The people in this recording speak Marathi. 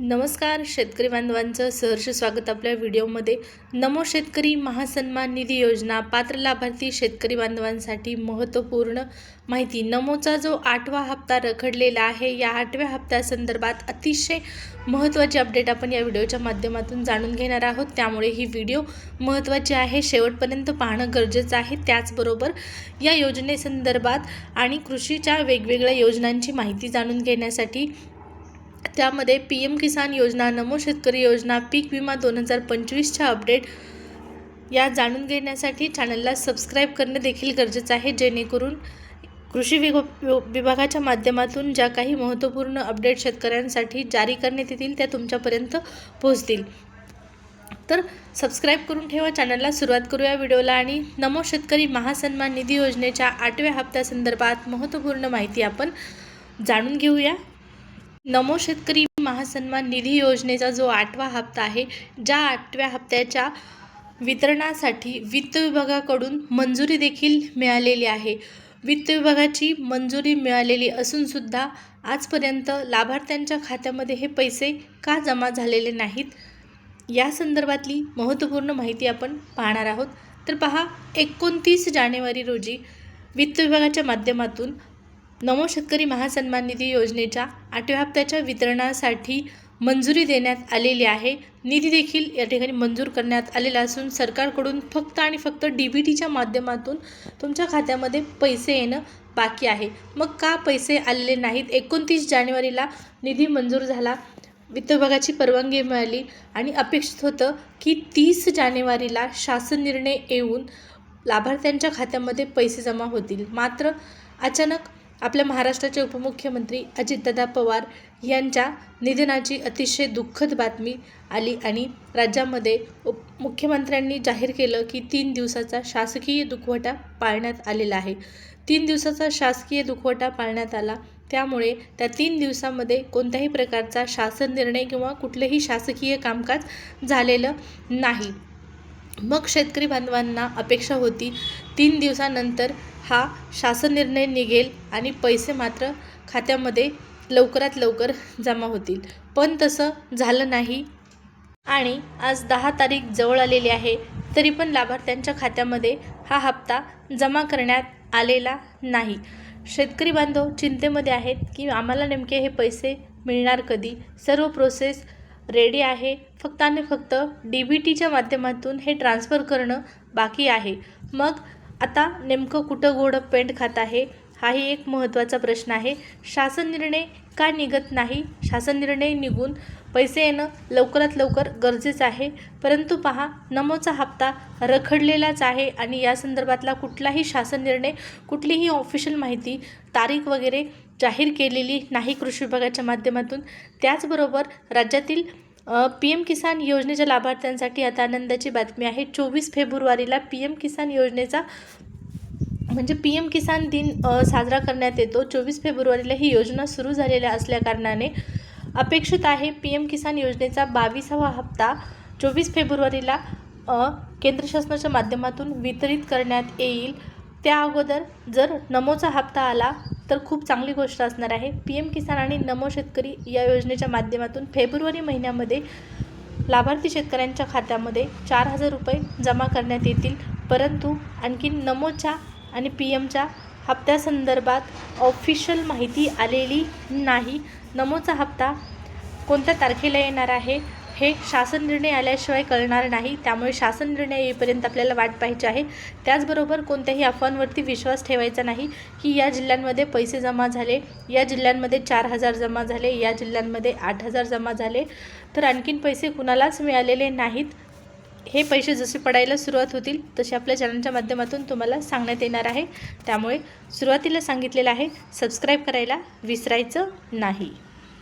नमस्कार शेतकरी बांधवांचं सहर्ष स्वागत आपल्या व्हिडिओमध्ये. नमो शेतकरी महासन्मान निधी योजना पात्र लाभार्थी शेतकरी बांधवांसाठी महत्त्वपूर्ण माहिती. नमोचा जो आठवा हप्ता रखडलेला आहे या आठव्या हप्त्यासंदर्भात अतिशय महत्त्वाची अपडेट आपण या व्हिडिओच्या माध्यमातून जाणून घेणार आहोत. त्यामुळे ही व्हिडिओ महत्त्वाची आहे शेवटपर्यंत पाहणं गरजेचं आहे. त्याचबरोबर या योजनेसंदर्भात आणि कृषीच्या वेगवेगळ्या योजनांची माहिती जाणून घेण्यासाठी त्यामध्ये पी एम किसान योजना नमो शेतकरी योजना पीक विमा दोन हजार पंचवीसच्या अपडेट या जाणून घेण्यासाठी चॅनलला सबस्क्राईब करणे देखील गरजेचं आहे. जेणेकरून कृषी विभ विभागाच्या माध्यमातून ज्या काही महत्त्वपूर्ण अपडेट शेतकऱ्यांसाठी जारी करण्यात येतील त्या तुमच्यापर्यंत पोहोचतील. तर सबस्क्राईब करून ठेवा चॅनलला सुरुवात करूया व्हिडिओला आणि नमो शेतकरी महासन्मान निधी योजनेच्या आठव्या हप्त्यासंदर्भात महत्त्वपूर्ण माहिती आपण जाणून घेऊया. नमो शेतकरी महासन्मान निधी योजनेचा जो आठवा हप्ता आहे ज्या आठव्या हप्त्याच्या वितरणासाठी वित्त विभागाकडून मंजुरी देखील मिळालेली आहे. वित्त विभागाची मंजुरी मिळालेली असूनसुद्धा आजपर्यंत लाभार्थ्यांच्या खात्यामध्ये हे पैसे का जमा झालेले नाहीत? या संदर्भातली महत्त्वपूर्ण माहिती आपण पाहणार आहोत. तर पहा एकोणतीस जानेवारी रोजी वित्त विभागाच्या माध्यमातून नमो शेतकरी महासन्मान निधी योजनेच्या आठव्या हप्त्याच्या वितरणासाठी मंजुरी देण्यात आलेली आहे. निधी देखील या ठिकाणी मंजूर करण्यात आलेला असून सरकारकडून फक्त आणि फक्त डी बी टीच्या माध्यमातून तुमच्या खात्यामध्ये पैसे येणं बाकी आहे. मग का पैसे आलेले नाहीत? एकोणतीस जानेवारीला निधी मंजूर झाला. वित्त विभागाची परवानगी मिळाली आणि अपेक्षित होतं की तीस जानेवारीला शासन निर्णय येऊन लाभार्थ्यांच्या खात्यामध्ये पैसे जमा होतील. मात्र अचानक आपल्या महाराष्ट्राचे उपमुख्यमंत्री अजितदादा पवार यांच्या निधनाची अतिशय दुःखद बातमी आली आणि राज्यामध्ये उप मुख्यमंत्र्यांनी जाहीर केलं की तीन दिवसाचा शासकीय दुखवटा पाळण्यात आलेला आहे. तीन दिवसाचा शासकीय दुखवटा पाळण्यात आला त्यामुळे त्या तीन दिवसामध्ये कोणत्याही प्रकारचा शासन निर्णय किंवा कुठलेही शासकीय कामकाज झालेलं नाही. मग शेतकरी बांधवांना अपेक्षा होती तीन दिवसानंतर हा शासन निर्णय निघेल आणि पैसे मात्र खात्यामध्ये लवकरात लवकर जमा होतील. पण तसं झालं नाही. आणि आज दहा तारीख जवळ आलेली आहे तरी पण लाभार्थ्यांच्या खात्यामध्ये हा हप्ता जमा करण्यात आलेला नाही. शेतकरी बांधव चिंतेमध्ये आहेत की आम्हाला नेमके हे पैसे मिळणार कधी? सर्व प्रोसेस रेडी आहे. फक्त आणि फक्त डी बी टीच्या माध्यमातून हे ट्रान्स्फर करणं बाकी आहे. मग आता नेमकं कुठं गोड पेंट खात आहे हाही एक महत्त्वाचा प्रश्न आहे. शासन निर्णय का निघत नाही? शासन निर्णय निघून पैसे येणं लवकरात लवकर गरजेचं आहे. परंतु पहा नमोचा हप्ता रखडलेलाच आहे आणि या संदर्भातला कुठलाही शासन निर्णय कुठलीही ऑफिशियल माहिती तारीख वगैरे जाहीर केलेली नाही कृषी विभागाच्या माध्यमातून. त्याचबरोबर राज्यातील पी एम किसान योजनेच्या लाभार्थ्यांसाठी आता आनंदाची बातमी आहे. चोवीस फेब्रुवारीला पी एम किसान योजनेचा म्हणजे पी एम किसान दिन साजरा करण्यात येतो. चोवीस फेब्रुवारीला ही योजना सुरू झालेल्या असल्याकारणाने अपेक्षित आहे पी एम किसान योजनेचा बावीसावा हप्ता चोवीस फेब्रुवारीला केंद्र शासनाच्या माध्यमातून वितरित करण्यात येईल. त्या अगोदर जर नमोचा हप्ता आला तर खूप चांगली गोष्ट असणार आहे. पी एम किसान आणि नमो शेतकरी या योजनेच्या माध्यमातून फेब्रुवारी महिन्यामध्ये लाभार्थी शेतकऱ्यांच्या खात्यामध्ये चार हजार रुपये जमा करण्यात येतील. परंतु आणखी नमोच्या आणि पी एमच्या हप्त्यासंदर्भात ऑफिशियल माहिती आलेली नाही. नमोचा हप्ता कोणत्या तारखेला येणार आहे? हे शासन निर्णय आल्याशिवाय कळणार नाही. त्यामुळे शासन निर्णय येईपर्यंत आपल्याला वाट पाहायची आहे. त्याचबरोबर कोणत्याही अफवांवरती विश्वास ठेवायचा नाही की या जिल्ह्यांमध्ये पैसे जमा झाले या जिल्ह्यांमध्ये चार हजार जमा झाले या जिल्ह्यांमध्ये आठ हजार जमा झाले. तर आणखीन पैसे कुणालाच मिळालेले नाहीत. हे पैसे जसे पडायला सुरुवात होतील तसे आपल्या चॅनलच्या माध्यमातून तुम्हाला सांगण्यात येणार आहे. त्यामुळे सुरुवातीला सांगितलेलं आहे सबस्क्राईब करायला विसरायचं नाही.